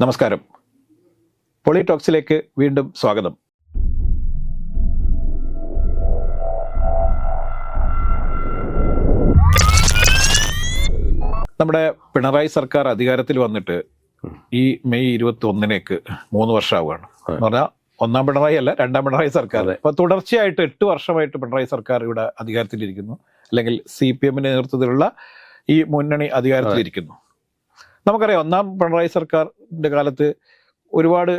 നമസ്കാരം. പൊളിടോക്സിലേക്ക് വീണ്ടും സ്വാഗതം. നമ്മുടെ പിണറായി സർക്കാർ അധികാരത്തിൽ വന്നിട്ട് ഈ മെയ് ഇരുപത്തി ഒന്നിനേക്ക് മൂന്ന് വർഷമാവുകയാണ്. എന്ന് പറഞ്ഞാൽ ഒന്നാം പിണറായി അല്ല രണ്ടാം പിണറായി സർക്കാർ. അപ്പൊ തുടർച്ചയായിട്ട് എട്ട് വർഷമായിട്ട് പിണറായി സർക്കാർ ഇവിടെ അധികാരത്തിലിരിക്കുന്നു. അല്ലെങ്കിൽ സി പി എമ്മിന്റെ നേതൃത്വത്തിലുള്ള ഈ മുന്നണി അധികാരത്തിലിരിക്കുന്നു. നമുക്കറിയാം ഒന്നാം പിണറായി സർക്കാരിന്റെ കാലത്ത് ഒരുപാട്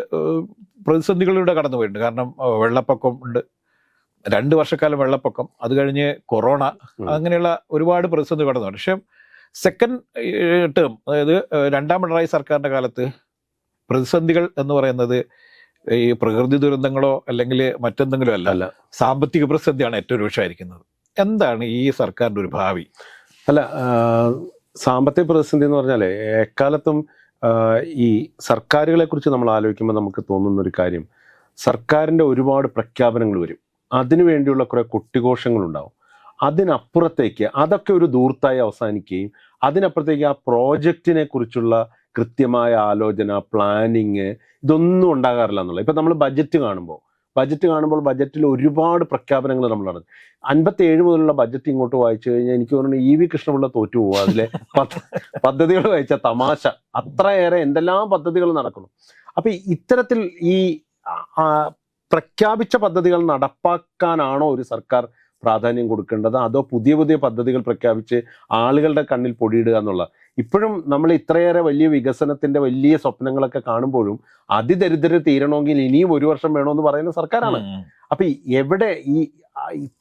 പ്രതിസന്ധികളിലൂടെ കടന്നു പോയിട്ടുണ്ട്. കാരണം വെള്ളപ്പൊക്കം ഉണ്ട്. രണ്ട് വർഷക്കാലം വെള്ളപ്പൊക്കം. അത് കഴിഞ്ഞ് കൊറോണ. അങ്ങനെയുള്ള ഒരുപാട് പ്രതിസന്ധി കടന്നു പക്ഷേ സെക്കൻഡ് ടേം അതായത് രണ്ടാം പിണറായി സർക്കാരിന്റെ കാലത്ത് പ്രതിസന്ധികൾ എന്ന് പറയുന്നത് ഈ പ്രകൃതി ദുരന്തങ്ങളോ അല്ലെങ്കിൽ മറ്റെന്തെങ്കിലും അല്ല. അല്ല. സാമ്പത്തിക പ്രതിസന്ധിയാണ് ഏറ്റവും രൂക്ഷമായിരിക്കുന്നത്. എന്താണ് ഈ സർക്കാരിന്റെ ഒരു ഭാവി? അല്ല സാമ്പത്തിക പ്രതിസന്ധി എന്ന് പറഞ്ഞാൽ എക്കാലത്തും ഈ സർക്കാരുകളെ കുറിച്ച് നമ്മൾ ആലോചിക്കുമ്പോൾ നമുക്ക് തോന്നുന്ന ഒരു കാര്യം സർക്കാരിന്റെ ഒരുപാട് പ്രഖ്യാപനങ്ങൾ വരും. അതിനു വേണ്ടിയുള്ള കുറെ കൊട്ടിഘോഷങ്ങളുണ്ടാവും. അതിനപ്പുറത്തേക്ക് അതൊക്കെ ഒരു ദൂർത്തായി അവസാനിക്കുകയും അതിനപ്പുറത്തേക്ക് ആ പ്രോജക്റ്റിനെ കുറിച്ചുള്ള കൃത്യമായ ആലോചന പ്ലാനിങ് ഇതൊന്നും ഉണ്ടാകാറില്ല എന്നുള്ളത്. ഇപ്പം നമ്മൾ ബജറ്റ് കാണുമ്പോൾ ബജറ്റ് കാണുമ്പോൾ ബജറ്റിൽ ഒരുപാട് പ്രഖ്യാപനങ്ങൾ നമ്മൾ നടന്നു അൻപത്തി ഏഴ് മുതലുള്ള ബജറ്റ് ഇങ്ങോട്ട് വായിച്ചു കഴിഞ്ഞാൽ എനിക്ക് തോന്നുന്നു ഇ വി കൃഷ്ണപിള്ള തോറ്റു പോകും അതിലെ പദ്ധ- പദ്ധതികൾ വായിച്ച തമാശ. അത്രയേറെ എന്തെല്ലാം പദ്ധതികൾ നടക്കുന്നു. അപ്പൊ ഇത്തരത്തിൽ ഈ പ്രഖ്യാപിച്ച പദ്ധതികൾ നടപ്പാക്കാനാണോ ഒരു സർക്കാർ പ്രാധാന്യം കൊടുക്കേണ്ടത്? അതോ പുതിയ പുതിയ പദ്ധതികൾ പ്രഖ്യാപിച്ച് ആളുകളുടെ കണ്ണിൽ പൊടിയിടുക എന്നുള്ള ഇപ്പോഴും നമ്മൾ ഇത്രയേറെ വലിയ വികസനത്തിന്റെ വലിയ സ്വപ്നങ്ങളൊക്കെ കാണുമ്പോഴും അതിദരിദ്രർ തീരണമെങ്കിൽ ഇനിയും ഒരു വർഷം വേണമെന്ന് പറയുന്ന സർക്കാരാണ്. അപ്പൊ എവിടെ ഈ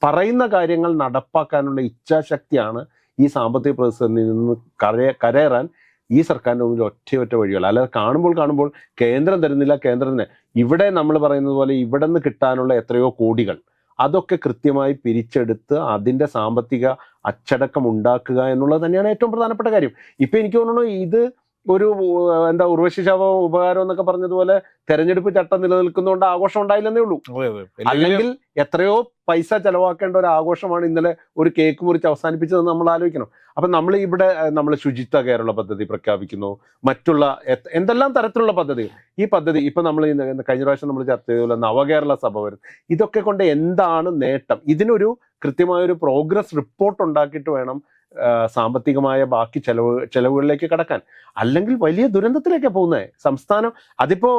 പറയുന്ന കാര്യങ്ങൾ നടപ്പാക്കാനുള്ള ഇച്ഛാശക്തിയാണ് ഈ സാമ്പത്തിക പ്രതിസന്ധിയിൽ നിന്ന് കരയ കരയറാൻ ഈ സർക്കാരിന്റെ മുന്നിൽ ഒറ്റയൊറ്റ വഴികൾ. അല്ലാതെ കാണുമ്പോൾ കാണുമ്പോൾ കേന്ദ്രം തരുന്നില്ല കേന്ദ്രം തന്നെ. ഇവിടെ നമ്മൾ പറയുന്നത് പോലെ ഇവിടെ നിന്ന് കിട്ടാനുള്ള എത്രയോ കോടികൾ. അതൊക്കെ കൃത്യമായി പിരിച്ചെടുത്ത് അതിന്റെ സാമ്പത്തിക അച്ചടക്കം ഉണ്ടാക്കുക എന്നുള്ളത് തന്നെയാണ് ഏറ്റവും പ്രധാനപ്പെട്ട കാര്യം. ഇപ്പം എനിക്ക് തോന്നുന്നു ഇത് ഒരു എന്താ ഉർവശി ശാപം ഉപകാരം എന്നൊക്കെ പറഞ്ഞതുപോലെ തെരഞ്ഞെടുപ്പ് ചട്ടം നിലനിൽക്കുന്നതുകൊണ്ട് ആഘോഷം ഉണ്ടായില്ലെന്നേ ഉള്ളൂ. അല്ലെങ്കിൽ എത്രയോ പൈസ ചെലവാക്കേണ്ട ഒരു ആഘോഷമാണ് ഇന്നലെ ഒരു കേക്ക് മുറിച്ച് അവസാനിപ്പിച്ചതെന്ന് നമ്മൾ ആലോചിക്കണം. അപ്പൊ നമ്മൾ ഇവിടെ നമ്മൾ ശുചിത്വ കേരള പദ്ധതി പ്രഖ്യാപിക്കുന്നു. മറ്റുള്ള എന്തെല്ലാം തരത്തിലുള്ള പദ്ധതികൾ? ഈ പദ്ധതി ഇപ്പൊ നമ്മൾ കഴിഞ്ഞ പ്രാവശ്യം നമ്മൾ ചർച്ച ചെയ്തതുപോലെ നവകേരള സഭ വരും ഇതൊക്കെ കൊണ്ട് എന്താണ് നേട്ടം? ഇതിനൊരു കൃത്യമായ ഒരു പ്രോഗ്രസ് റിപ്പോർട്ട് ഉണ്ടാക്കിയിട്ട് വേണം സാമ്പത്തികമായ ബാക്കി ചെലവ് ചെലവുകളിലേക്ക് കടക്കാൻ. അല്ലെങ്കിൽ വലിയ ദുരന്തത്തിലേക്കാണ് പോകുന്നത് സംസ്ഥാനം അതിപ്പോ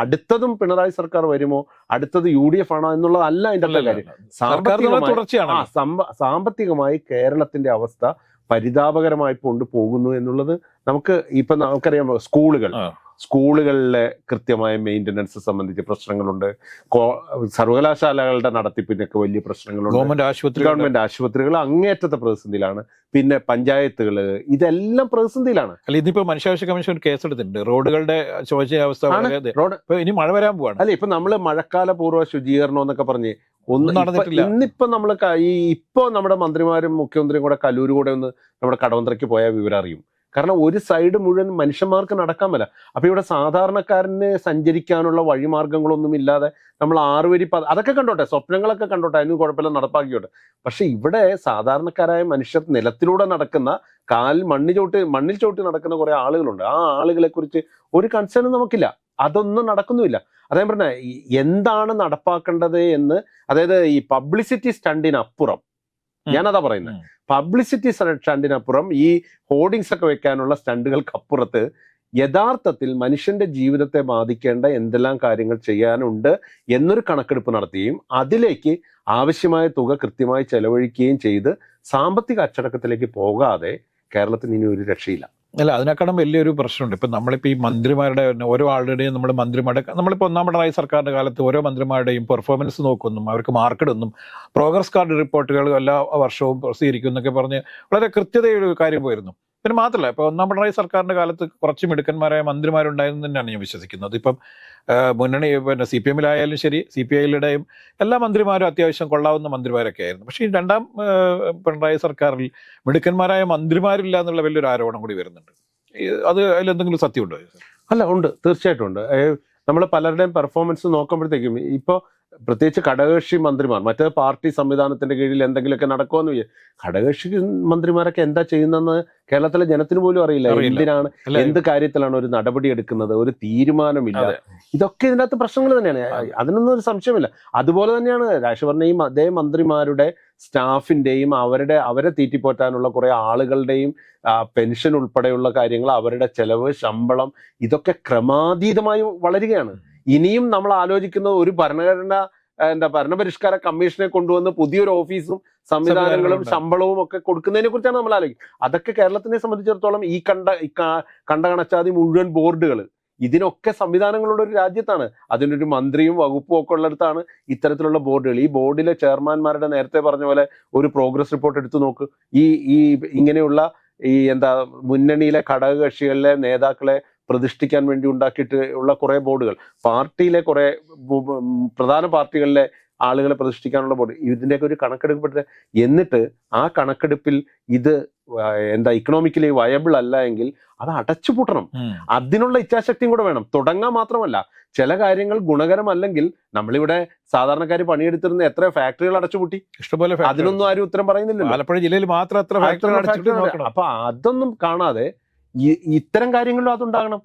അടുത്തതും പിണറായി സർക്കാർ വരുമോ? അടുത്തത് യു ഡി എഫ് ആണോ എന്നുള്ളതല്ല അതിന്റെ കാര്യം. സാമ്പത്തികമായി സാമ്പത്തികമായി കേരളത്തിന്റെ അവസ്ഥ പരിതാപകരമായി കൊണ്ടുപോകുന്നു എന്നുള്ളത് നമുക്ക് ഇപ്പൊ നമുക്കറിയാം സ്കൂളുകൾ. സ്കൂളുകളിലെ കൃത്യമായ മെയിന്റനൻസ് സംബന്ധിച്ച് പ്രശ്നങ്ങളുണ്ട്. സർവകലാശാലകളുടെ നടത്തിപ്പിനൊക്കെ വലിയ പ്രശ്നങ്ങളുണ്ട്. ഗവൺമെന്റ് ആശുപത്രി ഗവൺമെന്റ് ആശുപത്രികൾ അങ്ങേറ്റത്തെ പ്രതിസന്ധിയിലാണ്. പിന്നെ പഞ്ചായത്തുകൾ ഇതെല്ലാം പ്രതിസന്ധിയിലാണ്. അല്ല ഇതിപ്പോ മനുഷ്യാവകാശ കമ്മീഷൻ ഒരു കേസെടുത്തിട്ടുണ്ട്. റോഡുകളുടെ ശോചനാവസ്ഥ റോഡ് ഇനി മഴ വരാൻ പോവാണ്. അല്ല ഇപ്പൊ നമ്മൾ മഴക്കാല പൂർവ ശുചീകരണം എന്നൊക്കെ പറഞ്ഞ് ഒന്നും നടന്നിട്ടില്ല. ഇന്നിപ്പോ നമ്മൾ ഈ ഇപ്പോ നമ്മുടെ മന്ത്രിമാരും മുഖ്യമന്ത്രിയും കൂടെ കലൂരും കൂടെ ഒന്ന് നമ്മുടെ കടവന്ത്രയ്ക്ക് പോയ വിവരം അറിയും. കാരണം ഒരു സൈഡ് മുഴുവൻ മനുഷ്യന്മാർക്ക് നടക്കാൻ പറ്റില്ല. അപ്പൊ ഇവിടെ സാധാരണക്കാരന് സഞ്ചരിക്കാനുള്ള വഴിമാർഗങ്ങളൊന്നും ഇല്ലാതെ നമ്മൾ ആറുവരി പ അതൊക്കെ കണ്ടോട്ടെ സ്വപ്നങ്ങളൊക്കെ കണ്ടോട്ടെ അതിന് കുഴപ്പമില്ല നടപ്പാക്കിയോട്ടെ പക്ഷെ ഇവിടെ സാധാരണക്കാരായ മനുഷ്യർ നിലത്തിലൂടെ നടക്കുന്ന കാൽ മണ്ണി ചോട്ടി മണ്ണിൽ ചോട്ടി നടക്കുന്ന കുറെ ആളുകളുണ്ട്. ആ ആളുകളെ കുറിച്ച് ഒരു കൺസേണും നമുക്കില്ല. അതൊന്നും നടക്കുന്നുമില്ല. അതേ പറഞ്ഞ എന്താണ് നടപ്പാക്കേണ്ടത് എന്ന് അതായത് ഈ പബ്ലിസിറ്റി സ്റ്റണ്ടിനപ്പുറം. ഞാനതാ പറയുന്നത്. പബ്ലിസിറ്റി സ്റ്റണ്ടിനപ്പുറം ഈ ഹോർഡിങ്സ് ഒക്കെ വെക്കാനുള്ള സ്റ്റണ്ടുകൾക്കപ്പുറത്ത് യഥാർത്ഥത്തിൽ മനുഷ്യന്റെ ജീവിതത്തെ ബാധിക്കേണ്ട എന്തെല്ലാം കാര്യങ്ങൾ ചെയ്യാനുണ്ട് എന്നൊരു കണക്കെടുപ്പ് നടത്തുകയും അതിലേക്ക് ആവശ്യമായ തുക കൃത്യമായി ചെലവഴിക്കുകയും ചെയ്ത് സാമ്പത്തിക അച്ചടക്കത്തിലേക്ക് പോകാതെ കേരളത്തിന് ഇനി ഒരു രക്ഷയില്ല. അല്ല അതിനേക്കാളും വലിയൊരു പ്രശ്നമുണ്ട്. ഇപ്പം നമ്മളിപ്പോൾ ഈ മന്ത്രിമാരുടെ ഓരോ ആളുടെയും നമ്മൾ മന്ത്രിമാരുടെ നമ്മളിപ്പോൾ ഒന്നാം പിണറായി സർക്കാരിന്റെ കാലത്ത് ഓരോ മന്ത്രിമാരുടെയും പെർഫോമൻസ് നോക്കുന്നു അവർക്ക് മാർക്കിടുന്നു പ്രോഗ്രസ് കാർഡ് റിപ്പോർട്ടുകൾ എല്ലാ വർഷവും പ്രസിദ്ധീകരിക്കും എന്നൊക്കെ പറഞ്ഞ് വളരെ കൃത്യതയൊരു കാര്യം പോയിരുന്നു. പിന്നെ മാത്രമല്ല ഇപ്പൊ ഒന്നാം പിണറായി സർക്കാരിന്റെ കാലത്ത് കുറച്ച് മിടുക്കന്മാരായ മന്ത്രിമാരുണ്ടായിരുന്നു തന്നെയാണ് ഞാൻ വിശ്വസിക്കുന്നത്. ഇപ്പം മുന്നണി പിന്നെ സി പി എമ്മിലായാലും ശരി സി പി ഐയിലുടെയും എല്ലാ മന്ത്രിമാരും അത്യാവശ്യം കൊള്ളാവുന്ന മന്ത്രിമാരൊക്കെ ആയിരുന്നു. പക്ഷേ ഈ രണ്ടാം പിണറായി സർക്കാരിൽ മിടുക്കന്മാരായ മന്ത്രിമാരില്ല എന്നുള്ള വലിയൊരു ആരോപണം കൂടി വരുന്നുണ്ട്. അത് അതിലെന്തെങ്കിലും സത്യമുണ്ടോ? അല്ല ഉണ്ട്. തീർച്ചയായിട്ടും ഉണ്ട്. നമ്മൾ പലരുടെയും പെർഫോമൻസ് നോക്കുമ്പോഴത്തേക്കും ഇപ്പോൾ പ്രത്യേകിച്ച് ഘടകകക്ഷി മന്ത്രിമാർ മറ്റേ പാർട്ടി സംവിധാനത്തിന്റെ കീഴിൽ എന്തെങ്കിലുമൊക്കെ നടക്കുമെന്ന് വിചാരിച്ചു ഘടകകക്ഷി മന്ത്രിമാരൊക്കെ എന്താ ചെയ്യുന്നതെന്ന് കേരളത്തിലെ ജനത്തിന് പോലും അറിയില്ല. എന്തിനാണ് എന്ത് കാര്യത്തിലാണ് ഒരു നടപടി എടുക്കുന്നത് ഒരു തീരുമാനമില്ല. ഇതൊക്കെ ഇതിനകത്ത് പ്രശ്നങ്ങൾ തന്നെയാണ്. അതിനൊന്നും ഒരു സംശയമില്ല. അതുപോലെ തന്നെയാണ് പറഞ്ഞ ഈ അതേ മന്ത്രിമാരുടെ സ്റ്റാഫിന്റെയും അവരുടെ അവരെ തീറ്റിപ്പോറ്റാനുള്ള കുറെ ആളുകളുടെയും പെൻഷൻ ഉൾപ്പെടെയുള്ള കാര്യങ്ങൾ അവരുടെ ചെലവ് ശമ്പളം ഇതൊക്കെ ക്രമാതീതമായി വളരുകയാണ്. ഇനിയും നമ്മൾ ആലോചിക്കുന്നത് ഒരു ഭരണഘടന എന്താ ഭരണപരിഷ്കാര കമ്മീഷനെ കൊണ്ടുവന്ന് പുതിയൊരു ഓഫീസും സംവിധാനങ്ങളും ശമ്പളവും ഒക്കെ കൊടുക്കുന്നതിനെ കുറിച്ചാണ് നമ്മൾ ആലോചിക്കുന്നത് അതൊക്കെ കേരളത്തിനെ സംബന്ധിച്ചിടത്തോളം ഈ കണ്ട കണ്ട കണച്ചാതി മുഴുവൻ ബോർഡുകൾ ഇതിനൊക്കെ സംവിധാനങ്ങളുള്ള ഒരു രാജ്യത്താണ്. അതിനൊരു മന്ത്രിയും വകുപ്പും ഒക്കെ ഉള്ളിടത്താണ് ഇത്തരത്തിലുള്ള ബോർഡുകൾ. ഈ ബോർഡിലെ ചെയർമാൻമാരുടെ നേരത്തെ പറഞ്ഞ പോലെ ഒരു പ്രോഗ്രസ് റിപ്പോർട്ട് എടുത്തു നോക്ക്. ഈ ഈ ഇങ്ങനെയുള്ള ഈ എന്താ മുന്നണിയിലെ ഘടകകക്ഷികളിലെ നേതാക്കളെ പ്രതിഷ്ഠിക്കാൻ വേണ്ടി ഉണ്ടാക്കിയിട്ട് ഉള്ള കുറെ ബോർഡുകൾ. പാർട്ടിയിലെ കുറെ പ്രധാന പാർട്ടികളിലെ ആളുകളെ പ്രതിഷ്ഠിക്കാനുള്ള ബോർഡ്. ഇതിന്റെയൊക്കെ ഒരു കണക്കെടുക്കപ്പെട്ട എന്നിട്ട് ആ കണക്കെടുപ്പിൽ ഇത് എന്താ ഇക്കണോമിക്കലി വയബിൾ അല്ല എങ്കിൽ അത് അടച്ചുപൂട്ടണം പൂട്ടണം. അതിനുള്ള ഇച്ഛാശക്തിയും കൂടെ വേണം. തുടങ്ങാൻ മാത്രമല്ല ചില കാര്യങ്ങൾ ഗുണകരമല്ലെങ്കിൽ നമ്മളിവിടെ സാധാരണക്കാർ പണിയെടുത്തിരുന്ന എത്ര ഫാക്ടറികൾ അടച്ചുപൂട്ടി ഇഷ്ടപോലെ അതിനൊന്നും ആരും ഉത്തരം പറയുന്നില്ലല്ലോ. ആലപ്പുഴ ജില്ലയിൽ മാത്രം അത്ര ഫാക്ടറികൾ അടച്ചിട്ട് നോക്കണം. അപ്പൊ അതൊന്നും കാണാതെ ഇത്തരം കാര്യങ്ങളിലും അതുണ്ടാകണം.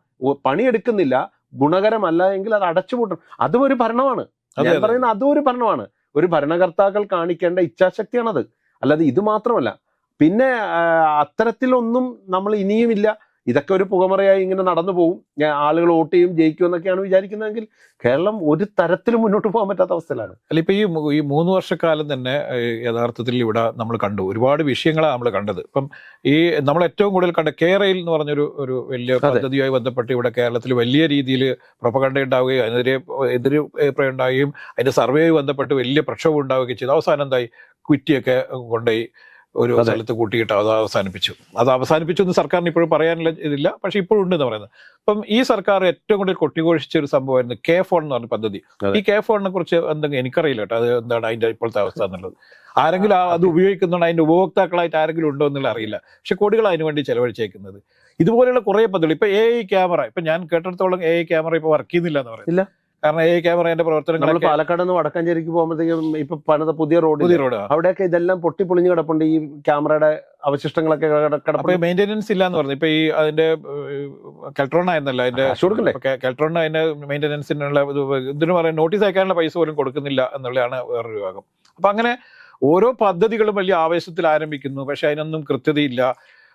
പണിയെടുക്കുന്നില്ല. ഗുണകരമല്ല എങ്കിൽ അത് അടച്ചുപൂട്ടണം. അതും ഒരു ഭരണമാണ്. ഞാൻ പറയുന്നത് പറയുന്ന അതും ഒരു ഭരണമാണ്. ഒരു ഭരണകർത്താക്കൾ കാണിക്കേണ്ട ഇച്ഛാശക്തിയാണത്. അല്ലാതെ ഇത് മാത്രമല്ല. പിന്നെ അത്തരത്തിലൊന്നും നമ്മൾ ഇനിയുമില്ല. ഇതൊക്കെ ഒരു പുകമറയായി ഇങ്ങനെ നടന്നു പോകും ഞാൻ ആളുകൾ വോട്ട് ചെയ്യും ജയിക്കും എന്നൊക്കെയാണ് വിചാരിക്കുന്നതെങ്കിൽ കേരളം ഒരു തരത്തിലും മുന്നോട്ട് പോകാൻ പറ്റാത്ത അവസ്ഥയിലാണ്. അല്ല ഇപ്പൊ ഈ ഈ മൂന്ന് വർഷക്കാലം തന്നെ യഥാർത്ഥത്തിൽ ഇവിടെ നമ്മൾ കണ്ടു. ഒരുപാട് വിഷയങ്ങളാണ് നമ്മൾ കണ്ടത്. ഇപ്പം ഈ നമ്മൾ ഏറ്റവും കൂടുതൽ കണ്ട കേരയിൽ എന്ന് പറഞ്ഞൊരു ഒരു വലിയ. പദ്ധതിയുമായി ബന്ധപ്പെട്ട് ഇവിടെ കേരളത്തിൽ വലിയ രീതിയിൽ പ്രൊപ്പകണ്ട ഉണ്ടാവുകയും അതിനെതിരെ എതിര് അഭിപ്രായം ഉണ്ടാവുകയും അതിന്റെ സർവേയുമായി ബന്ധപ്പെട്ട് വലിയ പ്രക്ഷോഭം ഉണ്ടാവുകയും ചെയ്തു. അവസാനം എന്തായി? ക്വിറ്റിയൊക്കെ കൊണ്ടുപോയി. ഒരു. സ്ഥലത്ത് കൂട്ടിയിട്ട് അത് അവസാനിപ്പിച്ചു. അത് അവസാനിപ്പിച്ചു എന്ന് സർക്കാരിന് ഇപ്പോഴും പറയാനില്ല ഇതില്ല. പക്ഷെ ഇപ്പോഴും ഉണ്ട് എന്ന് പറയുന്നത്. അപ്പം ഈ സർക്കാർ ഏറ്റവും കൂടുതൽ കൊട്ടിഘോഷിച്ച ഒരു സംഭവമായിരുന്നു കെ ഫോൺ എന്ന് പറഞ്ഞ പദ്ധതി. ഈ കെ ഫോണിനെ കുറിച്ച് എന്തെങ്കിലും എനിക്കറിയില്ല കേട്ടോ. അത് എന്താണ് അതിന്റെ ഇപ്പോഴത്തെ അവസ്ഥ എന്നുള്ളത്. ആരെങ്കിലും അത് ഉപയോഗിക്കുന്നുണ്ട് അതിന്റെ ഉപഭോക്താക്കളായിട്ട് ആരെങ്കിലും ഉണ്ടോ എന്നുള്ള അറിയില്ല. പക്ഷെ കോടികൾ അതിനു വേണ്ടി ചെലവഴിച്ചേക്കുന്നത്. ഇതുപോലെയുള്ള കുറെ പദ്ധതികൾ. ഇപ്പൊ എ ഐ ക്യാമറ ഇപ്പൊ ഞാൻ കേട്ടിടത്തോളം എ ഐ ക്യാമറ ഇപ്പൊ വർക്ക് ചെയ്യുന്നില്ല എന്ന്. പറയുന്നത്. കാരണം ഈ ക്യാമറയുടെ പ്രവർത്തനങ്ങളൊക്കെ പാലക്കാട് നിന്ന് വടക്കാഞ്ചേരിക്ക് പോകുമ്പോഴത്തേക്കും ഇപ്പൊ പണിത പുതിയ റോഡ് പുതിയ റോഡ് അവിടെയൊക്കെ ഇതെല്ലാം പൊട്ടിപ്പൊളിഞ്ഞ് കിടപ്പുണ്ട് ഈ ക്യാമറയുടെ അവശിഷ്ടങ്ങളൊക്കെ കിടപ്പുണ്ട്. മെയിന്റനൻസ് ഇല്ല എന്ന് പറഞ്ഞു. ഇപ്പൊ ഈ അതിന്റെ കെൽട്രോൺ ആയിരുന്നല്ലോ അതിന്റെ കെൽട്രോൺ അതിന്റെ മെയിന്റനൻസിനുള്ള ഇത് ഇതിന് പറയാൻ നോട്ടീസ് അയക്കാനുള്ള പൈസ പോലും കൊടുക്കുന്നില്ല എന്നുള്ളതാണ് വേറൊരു ഭാഗം അപ്പൊ അങ്ങനെ ഓരോ പദ്ധതികളും വലിയ ആവേശത്തിൽ ആരംഭിക്കുന്നു. പക്ഷെ അതിനൊന്നും കൃത്യതയില്ല.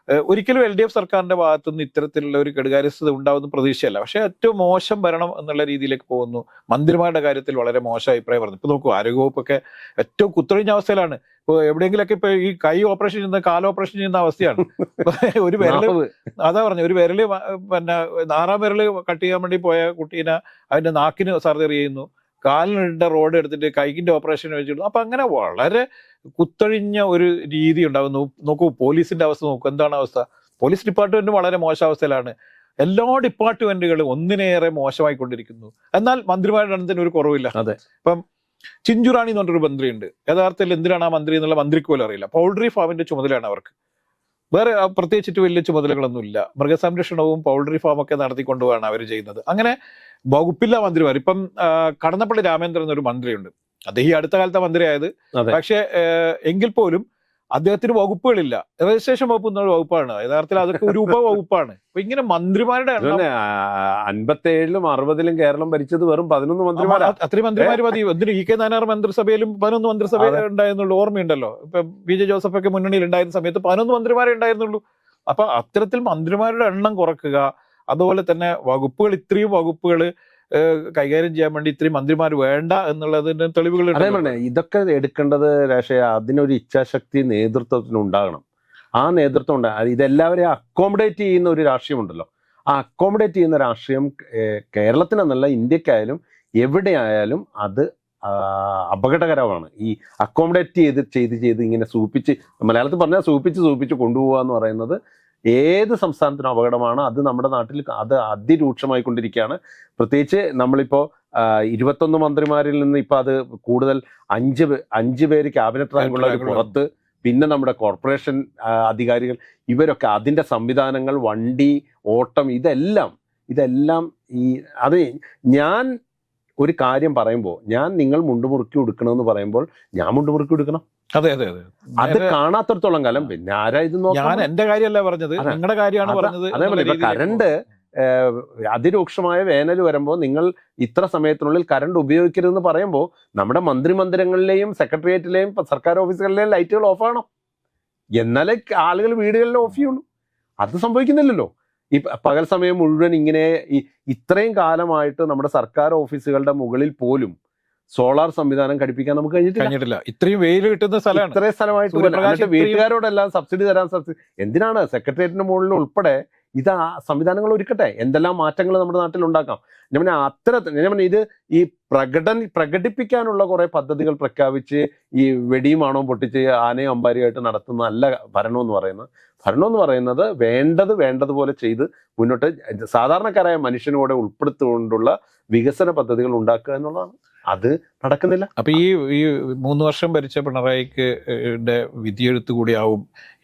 ഒരിക്കലും എൽ ഡി എഫ് സർക്കാരിന്റെ ഭാഗത്തുനിന്ന് ഇത്തരത്തിലുള്ള ഒരു കെടുകാര്യസ്ഥത ഉണ്ടാവുന്ന പ്രതീക്ഷയല്ല. പക്ഷെ ഏറ്റവും മോശം ഭരണം എന്നുള്ള രീതിയിലേക്ക് പോകുന്നു. മന്ത്രിമാരുടെ കാര്യത്തിൽ വളരെ മോശം അഭിപ്രായം പറഞ്ഞു. ഇപ്പൊ നോക്കൂ ആരോഗ്യവകുപ്പൊക്കെ ഏറ്റവും കുത്തൊഴിഞ്ഞ അവസ്ഥയിലാണ്. ഇപ്പൊ എവിടെയെങ്കിലൊക്കെ ഇപ്പൊ ഈ കൈ ഓപ്പറേഷൻ ചെയ്യുന്ന കാൽ ഓപ്പറേഷൻ ചെയ്യുന്ന അവസ്ഥയാണ്. ഒരു വിരൽ അതാ പറഞ്ഞു ഒരു വിരൽ പിന്നെ ആറാം വിരൽ കട്ട് ചെയ്യാൻ വേണ്ടി പോയ കുട്ടീനെ അതിന്റെ നാക്കിന് സർജറി ചെയ്യുന്നു. കാലിനിട്ട റോഡ് എടുത്തിട്ട് കൈക്കിന്റെ ഓപ്പറേഷൻ വെച്ചിടുന്നു അപ്പൊ അങ്ങനെ വളരെ കുത്തഴിഞ്ഞ ഒരു രീതി ഉണ്ടാകുന്നു നോക്കൂ പോലീസിന്റെ അവസ്ഥ നോക്കൂ. എന്താണ് അവസ്ഥ? പോലീസ് ഡിപ്പാർട്ട്മെന്റ് വളരെ മോശം അവസ്ഥയിലാണ്. എല്ലാ ഡിപ്പാർട്ട്മെന്റുകളും ഒന്നിനേറെ മോശമായിക്കൊണ്ടിരിക്കുന്നു. എന്നാൽ മന്ത്രിമാരുടെ എണ്ണത്തിന് ഒരു കുറവില്ല. അതെ. ഇപ്പം ചിഞ്ചുറാണി എന്ന് പറഞ്ഞൊരു മന്ത്രിയുണ്ട്. യഥാർത്ഥത്തിൽ എന്തിനാണ് ആ മന്ത്രി എന്നുള്ള മന്ത്രിക്ക് പോലും അറിയില്ല. പൗൾട്രി ഫാമിന്റെ ചുമതലയാണ് അവർക്ക്. വേറെ പ്രത്യേകിച്ചിട്ട് വലിയ ചുമതലകളൊന്നും ഇല്ല മൃഗസംരക്ഷണവും പൗൾട്രി ഫാമൊക്കെ നടത്തിക്കൊണ്ടുപോവാണ് അവർ ചെയ്യുന്നത്. അങ്ങനെ വകുപ്പില്ല മന്ത്രിമാർ ഇപ്പം കടന്നപ്പള്ളി രാമേന്ദ്രൻ എന്നൊരു മന്ത്രിയുണ്ട്. അദ്ദേഹം ഈ അടുത്ത കാലത്തെ മന്ത്രിയായത്. പക്ഷേ എങ്കിൽ പോലും അദ്ദേഹത്തിന് വകുപ്പുകളില്ല. രജിസ്ട്രേഷൻ വകുപ്പ് എന്നുള്ള വകുപ്പാണ്. യഥാർത്ഥത്തിൽ അതൊക്കെ ഒരു ഉപവകുപ്പാണ്. അപ്പൊ ഇങ്ങനെ മന്ത്രിമാരുടെ അൻപത്തേഴിലും അറുപതിലും കേരളം ഭരിച്ചത് വെറും പതിനൊന്ന് മന്ത്രിമാർ അത്ര അത്രയും മന്ത്രിമാര് മതി. എന്തിന് ഇ കെ നായനാർ മന്ത്രിസഭയിലും പതിനൊന്ന് മന്ത്രിസഭ. ഉണ്ടായിരുന്നുള്ളൂ. ഓർമ്മയുണ്ടല്ലോ. ഇപ്പൊ ബി ജെ ജോസഫ് ഒക്കെ മുന്നണിയിൽ ഉണ്ടായിരുന്ന സമയത്ത് പതിനൊന്ന് മന്ത്രിമാരെ ഉണ്ടായിരുന്നുള്ളൂ. അപ്പൊ അത്തരത്തിൽ മന്ത്രിമാരുടെ എണ്ണം കുറക്കുക അതുപോലെ തന്നെ വകുപ്പുകൾ ഇത്രയും വകുപ്പുകൾ കൈകാര്യം ചെയ്യാൻ വേണ്ടി ഇത്രയും മന്ത്രിമാർ വേണ്ട എന്നുള്ളതിന്റെ തെളിവുകൾ ഇതൊക്കെ എടുക്കേണ്ടത് രാഷ്ട്രീയ അതിനൊരു ഇച്ഛാശക്തി നേതൃത്വത്തിന് ഉണ്ടാകണം. ആ നേതൃത്വം ഉണ്ടാകും ഇതെല്ലാവരെയും അക്കോമഡേറ്റ് ചെയ്യുന്ന ഒരു രാഷ്ട്രീയമുണ്ടല്ലോ ആ അക്കോമഡേറ്റ് ചെയ്യുന്ന രാഷ്ട്രീയം കേരളത്തിനെന്നല്ല ഇന്ത്യക്കായാലും എവിടെയായാലും അത് അപകടകരമാണ്. ഈ അക്കോമഡേറ്റ് ചെയ്ത് ചെയ്ത് ചെയ്ത് ഇങ്ങനെ സൂപ്പിച്ച് മലയാളത്തിൽ പറഞ്ഞാൽ സൂപ്പിച്ച് സൂപ്പിച്ച് കൊണ്ടുപോകുക എന്ന് പറയുന്നത് ഏത് സംസ്ഥാനത്തിനും അപകടമാണ്. അത് നമ്മുടെ നാട്ടിൽ അത് അതിരൂക്ഷമായി കൊണ്ടിരിക്കുകയാണ് പ്രത്യേകിച്ച് നമ്മളിപ്പോൾ ഇരുപത്തൊന്ന് മന്ത്രിമാരിൽ നിന്ന് ഇപ്പൊ അത് കൂടുതൽ അഞ്ച് അഞ്ച് പേര് ക്യാബിനറ്റ് റാങ്കുള്ള ഒരു റാങ്കുള്ള- പുറത്ത് പിന്നെ നമ്മുടെ കോർപ്പറേഷൻ അധികാരികൾ ഇവരൊക്കെ അതിന്റെ സംവിധാനങ്ങൾ വണ്ടി ഓട്ടം ഇതെല്ലാം ഇതെല്ലാം ഈ അത് ഞാൻ ഒരു കാര്യം പറയുമ്പോൾ ഞാൻ നിങ്ങൾ മുണ്ടുമുറുക്കി ഉടുക്കണമെന്ന് പറയുമ്പോൾ ഞാൻ മുണ്ടുമുറുക്കി ഉടുക്കണം. അതെ അതെ അതെ. അത് കാണാത്തടത്തോളം കാലം. പിന്നെ ആരാ ഇത് ഞാൻ എന്റെ കാര്യമല്ല പറഞ്ഞത്. നിങ്ങളുടെ കാര്യമാണ് പറഞ്ഞത് അതേപോലെ കരണ്ട് അതിരൂക്ഷമായ വേനൽ വരുമ്പോൾ നിങ്ങൾ ഇത്ര സമയത്തിനുള്ളിൽ കറണ്ട് ഉപയോഗിക്കരുതെന്ന് പറയുമ്പോൾ നമ്മുടെ മന്ത്രി മന്ദിരങ്ങളിലെയും സെക്രട്ടേറിയറ്റിലെയും സർക്കാർ ഓഫീസുകളിലെയും ലൈറ്റുകൾ ഓഫ് ആണോ എന്നാലേ ആളുകൾ വീടുകളിൽ ഓഫ് ചെയ്യുള്ളൂ. അത് സംഭവിക്കുന്നില്ലല്ലോ. ഈ പകൽ സമയം മുഴുവൻ ഇങ്ങനെ ഇത്രയും കാലമായിട്ട് നമ്മുടെ സർക്കാർ ഓഫീസുകളുടെ മുകളിൽ പോലും സോളാർ സംവിധാനം ഘടിപ്പിക്കാൻ നമുക്ക് കഴിഞ്ഞിട്ടില്ല. ഇത്രയും വെയിൽ കിട്ടുന്ന സ്ഥലമാണ്. ഇത്രയും സ്ഥലമായിട്ട് വീട്ടുകാരോടെല്ലാം സബ്സിഡി തരാൻ സബ്സിഡി എന്തിനാണ് സെക്രട്ടേറിയറ്റിന്റെ മുകളിൽ ഉൾപ്പെടെ ഇത് ആ സംവിധാനങ്ങൾ ഒരുക്കട്ടെ? എന്തെല്ലാം മാറ്റങ്ങൾ നമ്മുടെ നാട്ടിൽ ഉണ്ടാക്കാം? ഞാൻ അത്തരത്തിൽ ഞാൻ പറഞ്ഞ ഇത് ഈ പ്രകടൻ പ്രകടിപ്പിക്കാനുള്ള കുറെ പദ്ധതികൾ പ്രഖ്യാപിച്ച് ഈ വെടിയും ആണോ പൊട്ടിച്ച് ആനയും അമ്പാരിയായിട്ട് നടത്തുന്ന അല്ല ഭരണം എന്ന് പറയുന്നത് ഭരണം എന്ന് പറയുന്നത് വേണ്ടത് വേണ്ടതുപോലെ ചെയ്ത് മുന്നോട്ട് സാധാരണക്കാരായ മനുഷ്യനോടെ ഉൾപ്പെടുത്തുകൊണ്ടുള്ള വികസന പദ്ധതികൾ ഉണ്ടാക്കുക എന്നുള്ളതാണ്. അത് നടക്കുന്നില്ല. അപ്പൊ ഈ ഈ മൂന്ന് വർഷം ഭരിച്ച പിണറായിക്ക് വിധിയെഴുത്ത് കൂടിയാവും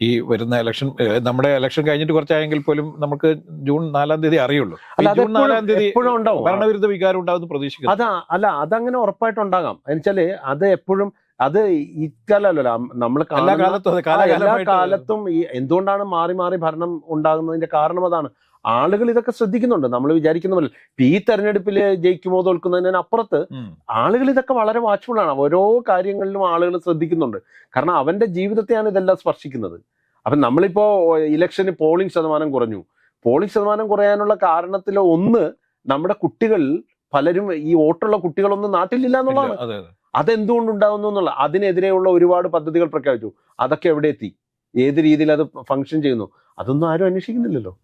ഈ വരുന്ന ഇലക്ഷൻ നമ്മുടെ ഇലക്ഷൻ കഴിഞ്ഞിട്ട് കുറച്ചായെങ്കിൽ പോലും നമുക്ക് ജൂൺ നാലാം തീയതി അറിയുള്ളൂ. ജൂൺ നാലാം തീയതി എപ്പോഴും ഉണ്ടാവും. ഭരണവിരുദ്ധ വികാരം ഉണ്ടാവുമെന്ന് പ്രതീക്ഷിക്കുന്നു. അതാ അല്ല അതങ്ങനെ ഉറപ്പായിട്ടുണ്ടാകാം എന്നുവെച്ചാൽ അത് എപ്പോഴും അത് ഇക്കാലല്ലോ നമ്മൾ എല്ലാ കാലത്തും ഈ എന്തുകൊണ്ടാണ് മാറി മാറി ഭരണം ഉണ്ടാകുന്നതിന്റെ കാരണം അതാണ്. ആളുകൾ ഇതൊക്കെ ശ്രദ്ധിക്കുന്നുണ്ട്. നമ്മൾ വിചാരിക്കുന്ന പോലെ പി ഈ തെരഞ്ഞെടുപ്പിൽ ജയിക്കുമോ തോൽക്കുന്നതിന് അപ്പുറത്ത്. ആളുകൾ ഇതൊക്കെ വളരെ വാച്ച്ഫുൾ ആണ്. ഓരോ കാര്യങ്ങളിലും ആളുകൾ ശ്രദ്ധിക്കുന്നുണ്ട്. കാരണം അവന്റെ ജീവിതത്തെയാണ് ഇതെല്ലാം സ്പർശിക്കുന്നത്. അപ്പൊ നമ്മളിപ്പോ ഇലക്ഷന് പോളിംഗ് ശതമാനം കുറഞ്ഞു. പോളിംഗ് ശതമാനം കുറയാനുള്ള കാരണത്തിൽ ഒന്ന് നമ്മുടെ കുട്ടികൾ പലരും ഈ വോട്ടുള്ള കുട്ടികളൊന്നും നാട്ടിലില്ല എന്നുള്ളതാണ്. അതെന്തുകൊണ്ട് ഉണ്ടാവുന്നു എന്നുള്ള അതിനെതിരെയുള്ള ഒരുപാട് പദ്ധതികൾ പ്രഖ്യാപിച്ചു. അതൊക്കെ എവിടെ എത്തി ഏത് രീതിയിൽ അത് ഫങ്ഷൻ ചെയ്യുന്നു? അതൊന്നും ആരും അന്വേഷിക്കുന്നില്ലല്ലോ.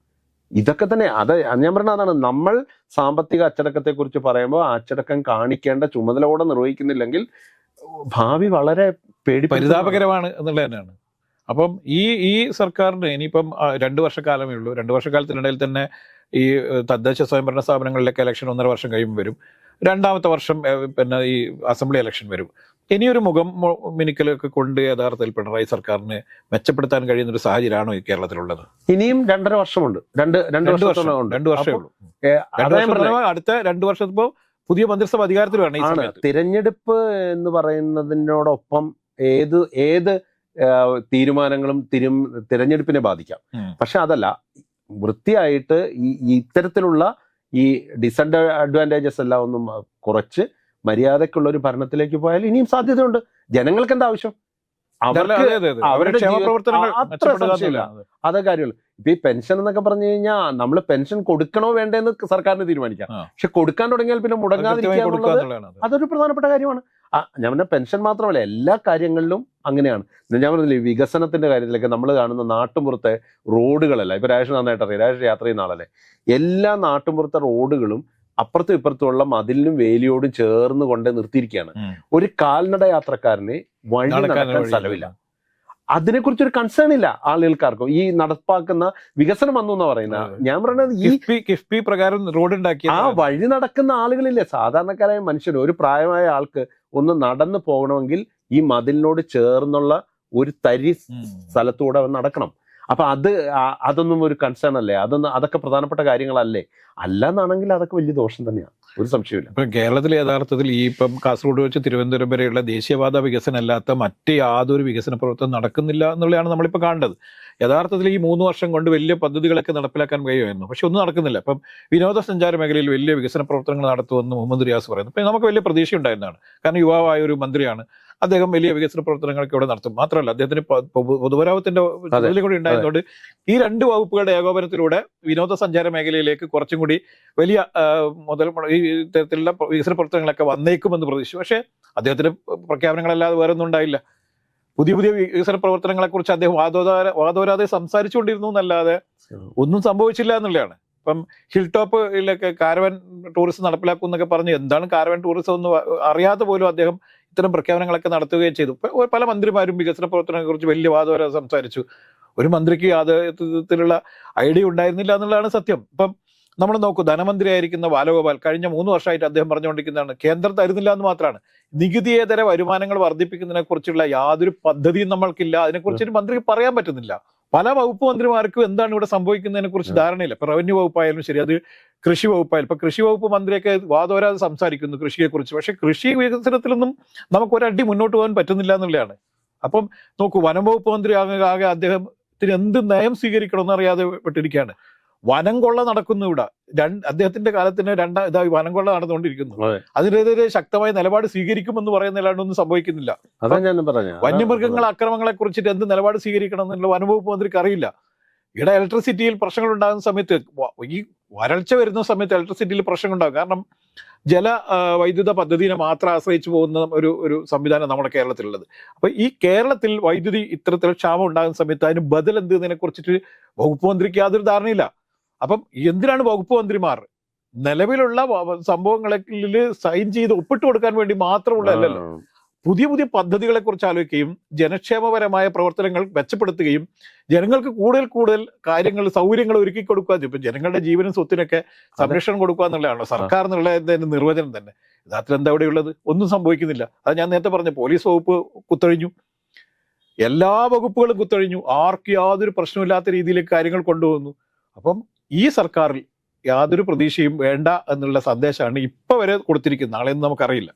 ഇതൊക്കെ തന്നെ അത് ഞാൻ പറഞ്ഞ അതാണ്. നമ്മൾ സാമ്പത്തിക അച്ചടക്കത്തെ കുറിച്ച് പറയുമ്പോൾ അച്ചടക്കം കാണിക്കേണ്ട ചുമതല കൂടെ നിർവഹിക്കുന്നില്ലെങ്കിൽ ഭാവി വളരെ പേടി പരിതാപകരമാണ് എന്നുള്ളത് തന്നെയാണ്. അപ്പം ഈ ഈ സർക്കാരിന് ഇനിയിപ്പം രണ്ടു വർഷക്കാലമേ ഉള്ളൂ. രണ്ട് വർഷക്കാലത്തിനിടയിൽ തന്നെ ഈ തദ്ദേശ സ്വയംഭരണ സ്ഥാപനങ്ങളിലൊക്കെ ഇലക്ഷൻ ഒന്നര വർഷം കഴിയുമ്പോൾ വരും. രണ്ടാമത്തെ വർഷം പിന്നെ ഈ അസംബ്ലി ഇലക്ഷൻ വരും. ഇനിയൊരു മുഖം മിനുക്കലൊക്കെ കൊണ്ട് യഥാർത്ഥത്തിൽ പിണറായി സർക്കാരിനെ മെച്ചപ്പെടുത്താൻ കഴിയുന്ന ഒരു സാഹചര്യമാണോ ഈ കേരളത്തിലുള്ളത്? ഇനിയും രണ്ടര വർഷമുണ്ട്. രണ്ട് രണ്ട് വർഷം. രണ്ടു വർഷമേ ഉള്ളൂ. അടുത്ത രണ്ട് വർഷം പുതിയ മന്ത്രിസഭ അധികാരത്തിൽ വേണം തിരഞ്ഞെടുപ്പ് എന്ന് പറയുന്നതിനോടൊപ്പം ഏത് ഏത് തീരുമാനങ്ങളും തിരും തിരഞ്ഞെടുപ്പിനെ ബാധിക്കാം. പക്ഷെ അതല്ല വൃത്തിയായിട്ട് ഈ ഈ ഇത്തരത്തിലുള്ള ഈ ഡിസഡ്വാന്റേജസ് എല്ലാം ഒന്നും കുറച്ച് മര്യാദക്കുള്ള ഒരു ഭരണത്തിലേക്ക് പോയാൽ ഇനിയും സാധ്യതയുണ്ട്. ജനങ്ങൾക്ക് എന്താ ആവശ്യം? അവർക്ക്. അവരുടെ അത്ര സംശയമില്ല. അതേ കാര്യമുള്ളൂ ഇപ്പൊ ഈ പെൻഷൻ എന്നൊക്കെ പറഞ്ഞു കഴിഞ്ഞാൽ നമ്മൾ പെൻഷൻ കൊടുക്കണോ വേണ്ടെന്ന് സർക്കാരിന് തീരുമാനിക്കാം. പക്ഷെ കൊടുക്കാൻ തുടങ്ങിയാൽ പിന്നെ മുടങ്ങാതിരിക്കുക. അതൊരു പ്രധാനപ്പെട്ട കാര്യമാണ്. ഞാൻ പറഞ്ഞ പെൻഷൻ മാത്രമല്ല എല്ലാ കാര്യങ്ങളിലും അങ്ങനെയാണ്. ഞാൻ പറഞ്ഞില്ലേ വികസനത്തിന്റെ കാര്യത്തിലൊക്കെ നമ്മൾ കാണുന്ന നാട്ടുമ്പുറത്തെ റോഡുകളല്ല? ഇപ്പൊ രാജേഷ് നന്നായിട്ട് അറിയാം. രാജേഷ് യാത്ര ചെയ്യുന്ന ആളല്ലേ? എല്ലാ നാട്ടുമ്പുറത്തെ റോഡുകളും അപ്പുറത്തും ഇപ്പുറത്തുമുള്ള മതിലിനും വേലിയോടും ചേർന്ന് കൊണ്ട് നിർത്തിയിരിക്കുകയാണ്. ഒരു കാൽനട യാത്രക്കാരന് വഴി നടക്കാൻ സ്ഥലമില്ല. അതിനെക്കുറിച്ച് ഒരു കൺസേൺ ഇല്ല ആളുകൾക്കാർക്കും. ഈ നടപ്പാക്കുന്ന വികസനം വന്നു എന്ന് പറയുന്നത് ഞാൻ പറയുന്നത് ഈ കിഫ്ബി പ്രകാരം റോഡ് ഉണ്ടാക്കി ആ വഴി നടക്കുന്ന ആളുകളില്ലേ? സാധാരണക്കാരായ മനുഷ്യർ ഒരു പ്രായമായ ആൾക്ക് ഒന്ന് നടന്നു പോകണമെങ്കിൽ ഈ മതിലിനോട് ചേർന്നുള്ള ഒരു തരി സ്ഥലത്തൂടെ നടക്കണം. അപ്പൊ അത് അതൊന്നും ഒരു കൺസേൺ അല്ലേ? അതൊന്നും അതൊക്കെ പ്രധാനപ്പെട്ട കാര്യങ്ങളല്ലേ? അല്ലെന്നാണെങ്കിൽ അതൊക്കെ വലിയ ദോഷം തന്നെയാണ് ഒരു സംശയമില്ല ഇപ്പം കേരളത്തിൽ യഥാർത്ഥത്തിൽ ഈ ഇപ്പം കാസർഗോഡ് വെച്ച് തിരുവനന്തപുരം വരെയുള്ള ദേശീയപാത വികസനം അല്ലാത്ത മറ്റ് യാതൊരു വികസന പ്രവർത്തനം നടക്കുന്നില്ല എന്നുള്ളതാണ് നമ്മളിപ്പോൾ കാണേണ്ടത്. യഥാർത്ഥത്തിൽ ഈ മൂന്ന് വർഷം കൊണ്ട് വലിയ പദ്ധതികളൊക്കെ നടപ്പിലാക്കാൻ കഴിയുമായിരുന്നു. പക്ഷെ ഒന്നും നടക്കുന്നില്ല. അപ്പം വിനോദസഞ്ചാര മേഖലയിൽ വലിയ വികസന പ്രവർത്തനങ്ങൾ നടത്തുമെന്ന് മുഹമ്മദ് റിയാസ് പറയുന്നു. ഇപ്പം നമുക്ക് വലിയ പ്രതീക്ഷ ഉണ്ടായിരുന്നതാണ് കാരണം യുവാവായ ഒരു മന്ത്രിയാണ്. അദ്ദേഹം വലിയ വികസന പ്രവർത്തനങ്ങളൊക്കെ ഇവിടെ നടത്തും. മാത്രമല്ല അദ്ദേഹത്തിന് പൊ- ജോലി കൂടി ഉണ്ടായതുകൊണ്ട് ഈ രണ്ട് വകുപ്പുകളുടെ ഏകോപനത്തിലൂടെ വിനോദസഞ്ചാര മേഖലയിലേക്ക് കുറച്ചും കൂടി വലിയ മുതൽ ഈ തരത്തിലുള്ള വികസന പ്രവർത്തനങ്ങളൊക്കെ വന്നേക്കുമെന്ന് പ്രതീക്ഷിച്ചു. പക്ഷേ അദ്ദേഹത്തിന് പ്രഖ്യാപനങ്ങളല്ലാതെ വേറെ ഒന്നും ഉണ്ടായില്ല. പുതിയ പുതിയ വികസന പ്രവർത്തനങ്ങളെ കുറിച്ച് അദ്ദേഹം വാദോദാ വാദോരാതെ സംസാരിച്ചുകൊണ്ടിരുന്നു എന്നല്ലാതെ ഒന്നും സംഭവിച്ചില്ല എന്നുള്ളതാണ്. ഇപ്പം ഹിൽ ടോപ്പിലൊക്കെ കാരവൻ ടൂറിസം നടപ്പിലാക്കും എന്നൊക്കെ പറഞ്ഞ്. എന്താണ് കാരവൻ ടൂറിസം എന്ന് അറിയാതെ പോലും അദ്ദേഹം ഇത്തരം പ്രഖ്യാപനങ്ങളൊക്കെ നടത്തുകയും ചെയ്തു. പല മന്ത്രിമാരും വികസന പ്രവർത്തനങ്ങളെ കുറിച്ച് വലിയ വാദവരെ സംസാരിച്ചു. ഒരു മന്ത്രിക്ക് യാതൊരുത്തിലുള്ള ഐഡിയ ഉണ്ടായിരുന്നില്ല എന്നുള്ളതാണ് സത്യം. ഇപ്പം നമ്മൾ നോക്കൂ ധനമന്ത്രിയായിരിക്കുന്ന ബാലഗോപാൽ കഴിഞ്ഞ മൂന്ന് വർഷമായിട്ട് അദ്ദേഹം പറഞ്ഞുകൊണ്ടിരിക്കുന്നതാണ് കേന്ദ്രം തരുന്നില്ല എന്ന് മാത്രമാണ്. നികുതിയേതര വരുമാനങ്ങൾ വർദ്ധിപ്പിക്കുന്നതിനെ കുറിച്ചുള്ള യാതൊരു പദ്ധതിയും നമ്മൾക്കില്ല. അതിനെക്കുറിച്ച് ഒരു മന്ത്രിക്ക് പറയാൻ പറ്റുന്നില്ല. പല വകുപ്പ് മന്ത്രിമാർക്കും എന്താണ് ഇവിടെ സംഭവിക്കുന്നതിനെ കുറിച്ച് ധാരണയില്ല. ഇപ്പൊ റവന്യൂ വകുപ്പായാലും ശരി അത് കൃഷി വകുപ്പായാലും ഇപ്പൊ കൃഷി വകുപ്പ് മന്ത്രിയൊക്കെ വാദോരാതെ സംസാരിക്കുന്നു കൃഷിയെ കുറിച്ച്. പക്ഷെ കൃഷി വികസനത്തിലൊന്നും നമുക്ക് ഒരടി മുന്നോട്ട് പോകാൻ പറ്റുന്നില്ല എന്നുള്ളതാണ്. അപ്പം നോക്കൂ വനം വകുപ്പ് മന്ത്രി ആകെ ആകെ അദ്ദേഹത്തിന് എന്ത് നയം സ്വീകരിക്കണമെന്ന് അറിയാതെ വിട്ടിരിക്കുകയാണ് വനം കൊള്ള നടക്കുന്നു ഇവിടെ. രണ്ട് അദ്ദേഹത്തിന്റെ കാലത്തിന് രണ്ട ഇതായി വനംകൊള്ള നടന്നുകൊണ്ടിരിക്കുന്നു. അതെ. അതിനെതിരെ ശക്തമായ നിലപാട് സ്വീകരിക്കുമെന്ന് പറയുന്നതിലാണ്ട് ഒന്നും സംഭവിക്കുന്നില്ല. വന്യമൃഗങ്ങൾ അക്രമങ്ങളെ കുറിച്ചിട്ട് എന്ത് നിലപാട് സ്വീകരിക്കണം എന്നുള്ള വനംവകുപ്പ് മന്ത്രിക്ക് അറിയില്ല. ഇവിടെ ഇലക്ട്രിസിറ്റിയിൽ പ്രശ്നങ്ങൾ ഉണ്ടാകുന്ന സമയത്ത് ഈ വരൾച്ച വരുന്ന സമയത്ത് ഇലക്ട്രിസിറ്റിയിൽ പ്രശ്നങ്ങൾ ഉണ്ടാകും കാരണം ജല വൈദ്യുത പദ്ധതിനെ മാത്രം ആശ്രയിച്ചു പോകുന്ന ഒരു ഒരു സംവിധാനം നമ്മുടെ കേരളത്തിലുള്ളത്. അപ്പൊ ഈ കേരളത്തിൽ വൈദ്യുതി ഇത്തരത്തിൽ ക്ഷാമം ഉണ്ടാകുന്ന സമയത്ത് അതിന് ബദൽ എന്ത് എന്നതിനെ കുറിച്ചിട്ട് വകുപ്പ് മന്ത്രിക്ക് യാതൊരു ധാരണയില്ല. അപ്പം എന്തിനാണ് വകുപ്പ് മന്ത്രിമാർ? നിലവിലുള്ള സംഭവങ്ങളെ സംഭവങ്ങളിൽ സൈൻ ചെയ്ത് ഒപ്പിട്ട് കൊടുക്കാൻ വേണ്ടി മാത്രമുള്ളതല്ലല്ലോ. പുതിയ പുതിയ പദ്ധതികളെ കുറിച്ച് ആലോചിക്കുകയും ജനക്ഷേമപരമായ പ്രവർത്തനങ്ങൾ മെച്ചപ്പെടുത്തുകയും ജനങ്ങൾക്ക് കൂടുതൽ കൂടുതൽ കാര്യങ്ങൾ സൗകര്യങ്ങൾ ഒരുക്കി കൊടുക്കുക ഇപ്പൊ ജനങ്ങളുടെ ജീവനും സ്വത്തിനൊക്കെ സംരക്ഷണം കൊടുക്കുക എന്നുള്ളതാണ് സർക്കാർ എന്നുള്ള നിർവചനം തന്നെ. യഥാർത്ഥത്തിൽ എന്താ ഉള്ളത്? ഒന്നും സംഭവിക്കുന്നില്ല. അത് ഞാൻ നേരത്തെ പറഞ്ഞ പോലീസ് വകുപ്പ് കുത്തഴിഞ്ഞു. എല്ലാ വകുപ്പുകളും കുത്തഴിഞ്ഞു. ആർക്കും യാതൊരു പ്രശ്നമില്ലാത്ത രീതിയിലേക്ക് കാര്യങ്ങൾ കൊണ്ടുപോകുന്നു അപ്പം ഈ സർക്കാരിൽ യാതൊരു പ്രതീക്ഷയും വേണ്ട എന്നുള്ള സന്ദേശമാണ് ഇപ്പൊ വരെ കൊടുത്തിരിക്കുന്നത്. നാളെയൊന്നും നമുക്കറിയില്ല.